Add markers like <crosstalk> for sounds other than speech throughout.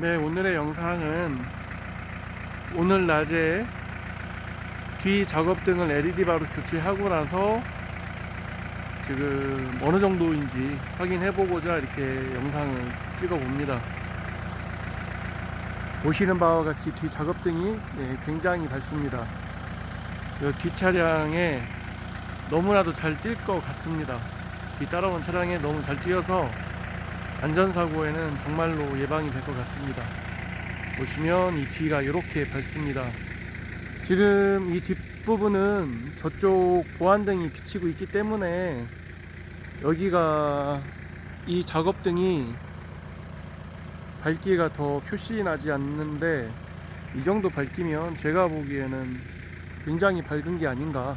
네, 오늘의 영상은 오늘 낮에 뒤 작업등을 LED바로 교체하고 나서 지금 어느 정도인지 확인해 보고자 이렇게 영상을 찍어 봅니다. 보시는 바와 같이 뒤 작업등이 네, 굉장히 밝습니다. 이 뒷차량에 너무나도 잘 뛸 것 같습니다. 뒤 따라온 차량에 너무 잘 뛰어서 안전사고에는 정말로 예방이 될 것 같습니다. 보시면 이 뒤가 이렇게 밝습니다. 지금 이 뒷부분은 저쪽 보안등이 비치고 있기 때문에 여기가 이 작업등이 밝기가 더 표시 나지 않는데 이 정도 밝기면 제가 보기에는 굉장히 밝은 게 아닌가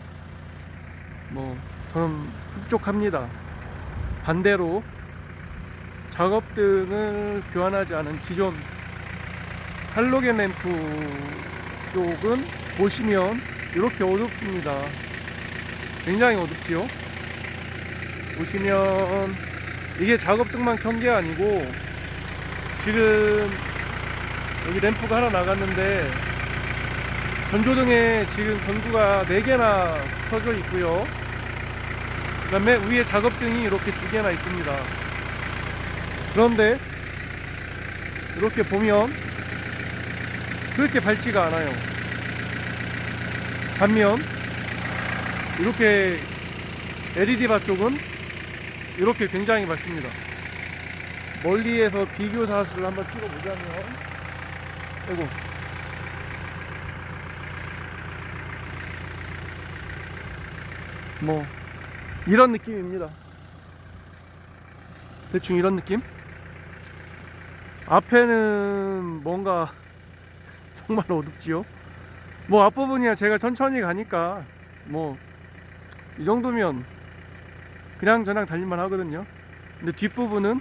뭐 저는 흡족합니다. 반대로 작업 등을 교환하지 않은 기존 할로겐 램프 쪽은 보시면 이렇게 어둡습니다. 굉장히 어둡지요? 보시면 이게 작업등만 켠 게 아니고 지금 여기 램프가 하나 나갔는데 전조등에 지금 전구가 4개나 켜져 있고요. 그 다음에 위에 작업등이 이렇게 두 개나 있습니다. 그런데 이렇게 보면 그렇게 밝지가 않아요. 반면 이렇게 LED 바 쪽은 이렇게 굉장히 밝습니다. 멀리에서 비교 사수를 한번 찍어보자면 아이고 뭐 이런 느낌입니다. 대충 이런 느낌? 앞에는 뭔가 <laughs> 정말 어둡지요. 뭐 앞부분이야 제가 천천히 가니까 뭐 이 정도면 그냥 저냥 달릴만 하거든요. 근데 뒷부분은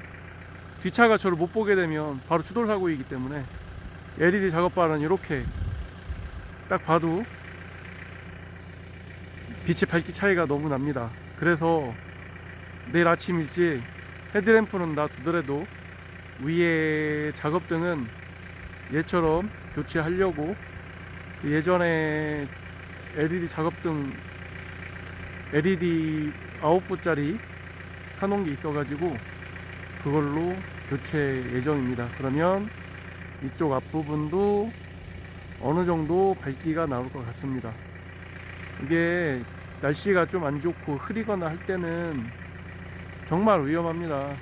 뒷차가 저를 못 보게 되면 바로 추돌 사고이기 때문에 LED 작업바는 이렇게 딱 봐도 빛의 밝기 차이가 너무 납니다. 그래서 내일 아침 일찍 헤드램프는 놔두더라도 위에 작업 등은 얘처럼 교체하려고 그 예전에 LED 작업등 LED 9구짜리 사놓은 게 있어가지고 그걸로 교체 예정입니다. 그러면 이쪽 앞부분도 어느 정도 밝기가 나올 것 같습니다. 이게 날씨가 좀 안 좋고 흐리거나 할 때는 정말 위험합니다.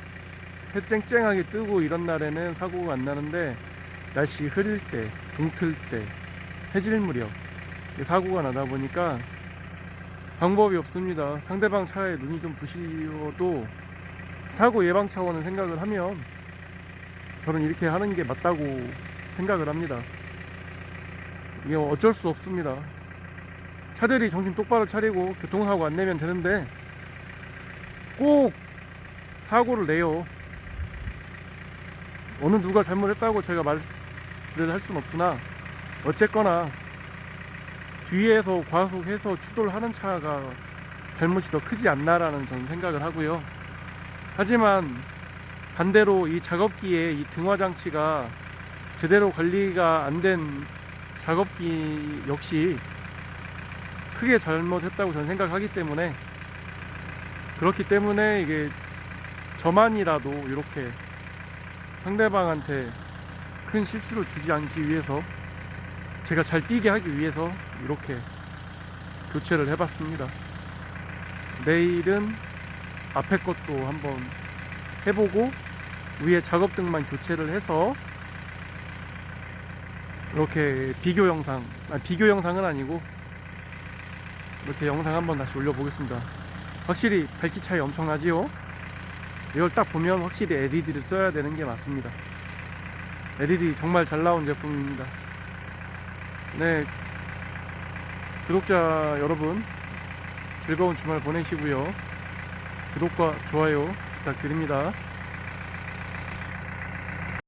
해 쨍쨍하게 뜨고 이런 날에는 사고가 안 나는데 날씨 흐릴 때, 동틀 때, 해질 무렵 사고가 나다 보니까 방법이 없습니다. 상대방 차에 눈이 좀 부시어도 사고 예방 차원을 생각을 하면 저는 이렇게 하는 게 맞다고 생각을 합니다. 이게 어쩔 수 없습니다. 차들이 정신 똑바로 차리고 교통사고 안 내면 되는데 꼭 사고를 내요. 어느 누가 잘못했다고 제가 말을 할 수는 없으나 어쨌거나 뒤에서 과속해서 추돌 하는 차가 잘못이 더 크지 않나라는 저는 생각을 하고요. 하지만 반대로 이 작업기에 이 등화 장치가 제대로 관리가 안 된 작업기 역시 크게 잘못했다고 저는 생각하기 때문에 그렇기 때문에 이게 저만이라도 이렇게 상대방한테 큰 실수를 주지 않기 위해서 제가 잘 뛰게 하기 위해서 이렇게 교체를 해봤습니다. 내일은 앞에 것도 한번 해보고 위에 작업등만 교체를 해서 이렇게 비교 영상, 아, 비교 영상은 아니고 이렇게 영상 한번 다시 올려보겠습니다. 확실히 밝기 차이 엄청나지요? 이걸 딱 보면 확실히 LED를 써야 되는 게 맞습니다. LED 정말 잘 나온 제품입니다. 네. 구독자 여러분, 즐거운 주말 보내시고요. 구독과 좋아요 부탁드립니다.